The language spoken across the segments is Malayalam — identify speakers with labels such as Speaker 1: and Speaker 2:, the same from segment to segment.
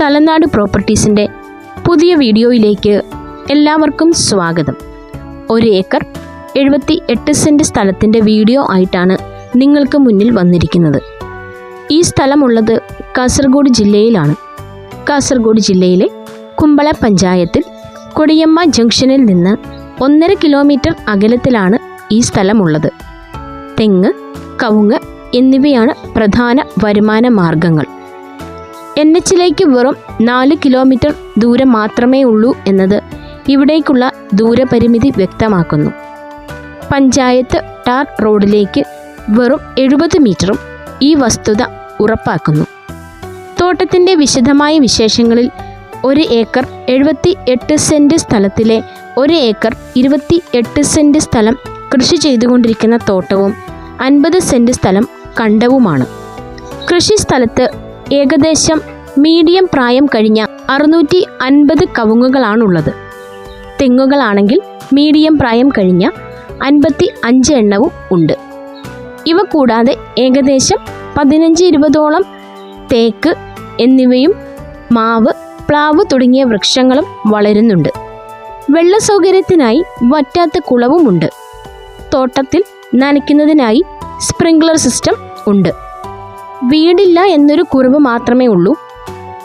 Speaker 1: തലനാട് പ്രോപ്പർട്ടീസിന്റെ പുതിയ വീഡിയോയിലേക്ക് എല്ലാവർക്കും സ്വാഗതം. ഒരു ഏക്കർ എഴുപത്തി എട്ട് സെന്റ് സ്ഥലത്തിന്റെ വീഡിയോ ആയിട്ടാണ് നിങ്ങൾക്ക് മുന്നിൽ വന്നിരിക്കുന്നത്. ഈ സ്ഥലമുള്ളത് കാസർഗോഡ് ജില്ലയിലാണ്. കാസർഗോഡ് ജില്ലയിലെ കുമ്പള പഞ്ചായത്തിൽ കൊടിയമ്മ ജംഗ്ഷനിൽ നിന്ന് ഒന്നര കിലോമീറ്റർ അകലത്തിലാണ് ഈ സ്ഥലമുള്ളത്. തെങ്ങ് കവുങ്ങ് എന്നിവയാണ് പ്രധാന വരുമാന മാർഗങ്ങൾ. എൻ എച്ചിലേക്ക് വെറും നാല് കിലോമീറ്റർ ദൂരം മാത്രമേ ഉള്ളൂ എന്നത് ഇവിടേക്കുള്ള ദൂരപരിമിതി വ്യക്തമാക്കുന്നു. പഞ്ചായത്ത് ടാർ റോഡിലേക്ക് വെറും എഴുപത് മീറ്ററും ഈ വസ്തുത ഉറപ്പാക്കുന്നു. തോട്ടത്തിന്റെ വിശദമായ വിശേഷങ്ങളിൽ ഒരു ഏക്കർ എഴുപത്തി എട്ട് സെന്റ് സ്ഥലത്തിലെ ഒരു ഏക്കർ ഇരുപത്തി എട്ട് സെന്റ് സ്ഥലം കൃഷി ചെയ്തുകൊണ്ടിരിക്കുന്ന തോട്ടവും അൻപത് സെന്റ് സ്ഥലം കണ്ടവുമാണ്. കൃഷി സ്ഥലത്ത് ഏകദേശം മീഡിയം പ്രായം കഴിഞ്ഞ അറുന്നൂറ്റി അൻപത് കവുങ്ങുകളാണുള്ളത്. തെങ്ങുകളാണെങ്കിൽ മീഡിയം പ്രായം കഴിഞ്ഞ അൻപത്തി അഞ്ച് എണ്ണവും ഉണ്ട്. ഇവ കൂടാതെ ഏകദേശം പതിനഞ്ച് ഇരുപതോളം തേക്ക് എന്നിവയും മാവ് പ്ലാവ് തുടങ്ങിയ വൃക്ഷങ്ങളും വളരുന്നുണ്ട്. വെള്ള സൗകര്യത്തിനായി വറ്റാത്ത കുളവുമുണ്ട്. തോട്ടത്തിൽ നനയ്ക്കുന്നതിനായി സ്പ്രിംഗ്ലർ സിസ്റ്റം ഉണ്ട്. വീടില്ല എന്നൊരു കുറവ് മാത്രമേ ഉള്ളൂ.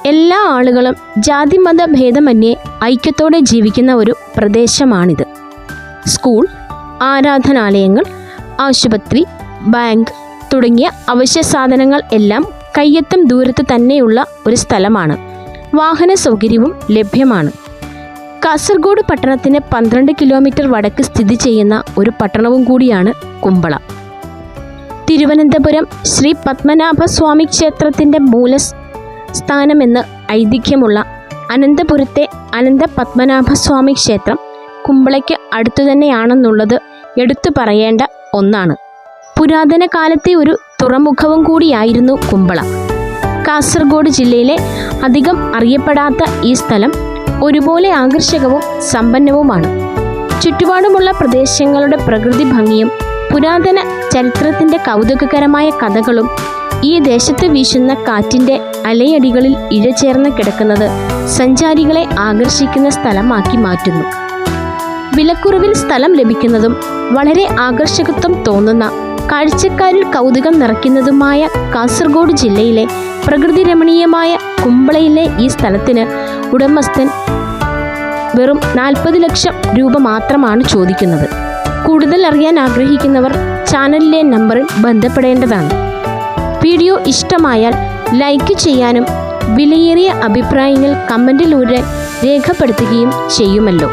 Speaker 1: എല്ലാ ആളുകളും ജാതി മത ഭേദമന്യേ ഐക്യത്തോടെ ജീവിക്കുന്ന ഒരു പ്രദേശമാണിത്. സ്കൂൾ ആരാധനാലയങ്ങൾ ആശുപത്രി ബാങ്ക് തുടങ്ങിയ അവശ്യ സാധനങ്ങൾ എല്ലാം കയ്യെത്തും ദൂരത്ത് തന്നെയുള്ള ഒരു സ്ഥലമാണ്. വാഹന സൗകര്യവും ലഭ്യമാണ്. കാസർഗോഡ് പട്ടണത്തിന് പന്ത്രണ്ട് കിലോമീറ്റർ വടക്ക് സ്ഥിതി ചെയ്യുന്ന ഒരു പട്ടണവും കൂടിയാണ് കുമ്പള. തിരുവനന്തപുരം ശ്രീ പത്മനാഭസ്വാമി ക്ഷേത്രത്തിന്റെ മൂല സ്ഥാനമെന്ന് ഐതിഹ്യമുള്ള അനന്തപുരത്തെ അനന്ത പത്മനാഭസ്വാമി ക്ഷേത്രം കുമ്പളയ്ക്ക് അടുത്തു തന്നെയാണെന്നുള്ളത് എടുത്തു പറയേണ്ട ഒന്നാണ്. പുരാതന കാലത്തെ ഒരു തുറമുഖവും കൂടിയായിരുന്നു കുമ്പള. കാസർഗോഡ് ജില്ലയിലെ അധികം അറിയപ്പെടാത്ത ഈ സ്ഥലം ഒരുപോലെ ആകർഷകവും സമ്പന്നവുമാണ്. ചുറ്റുപാടുമുള്ള പ്രദേശങ്ങളുടെ പ്രകൃതി ഭംഗിയും പുരാതന ചരിത്രത്തിന്റെ കൗതുകകരമായ കഥകളും ഈ ദേശത്ത് വീശുന്ന കാറ്റിന്റെ അലയടികളിൽ ഇഴചേർന്ന് കിടക്കുന്നത് സഞ്ചാരികളെ ആകർഷിക്കുന്ന സ്ഥലമാക്കി മാറ്റുന്നു. വിലക്കുറവിൽ സ്ഥലം ലഭിക്കുന്നതും വളരെ ആകർഷകത്വം തോന്നുന്ന കാഴ്ചക്കാരിൽ കൗതുകം നിറയ്ക്കുന്നതുമായ കാസർഗോഡ് ജില്ലയിലെ പ്രകൃതി രമണീയമായ കുമ്പളയിലെ ഈ സ്ഥലത്തിന് ഉടമസ്ഥൻ വെറും നാൽപ്പത് ലക്ഷം രൂപ മാത്രമാണ് ചോദിക്കുന്നത്. കൂടുതൽ അറിയാൻ ആഗ്രഹിക്കുന്നവർ ചാനലിലെ നമ്പറിൽ ബന്ധപ്പെടേണ്ടതാണ്. വീഡിയോ ഇഷ്ടമായാൽ ലൈക്ക് ചെയ്യാനും വിലയേറിയ അഭിപ്രായങ്ങൾ കമന്റിലൂടെ രേഖപ്പെടുത്തുകയും ചെയ്യുമല്ലോ.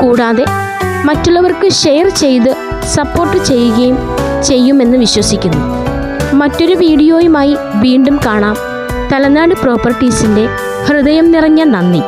Speaker 1: കൂടാതെ മറ്റുള്ളവർക്ക് ഷെയർ ചെയ്ത് സപ്പോർട്ട് ചെയ്യുകയും ചെയ്യുമെന്ന് വിശ്വസിക്കുന്നു. മറ്റൊരു വീഡിയോയുമായി വീണ്ടും കാണാം. തലനാട് പ്രോപ്പർട്ടീസിന്റെ ഹൃദയം നിറഞ്ഞ നന്ദി.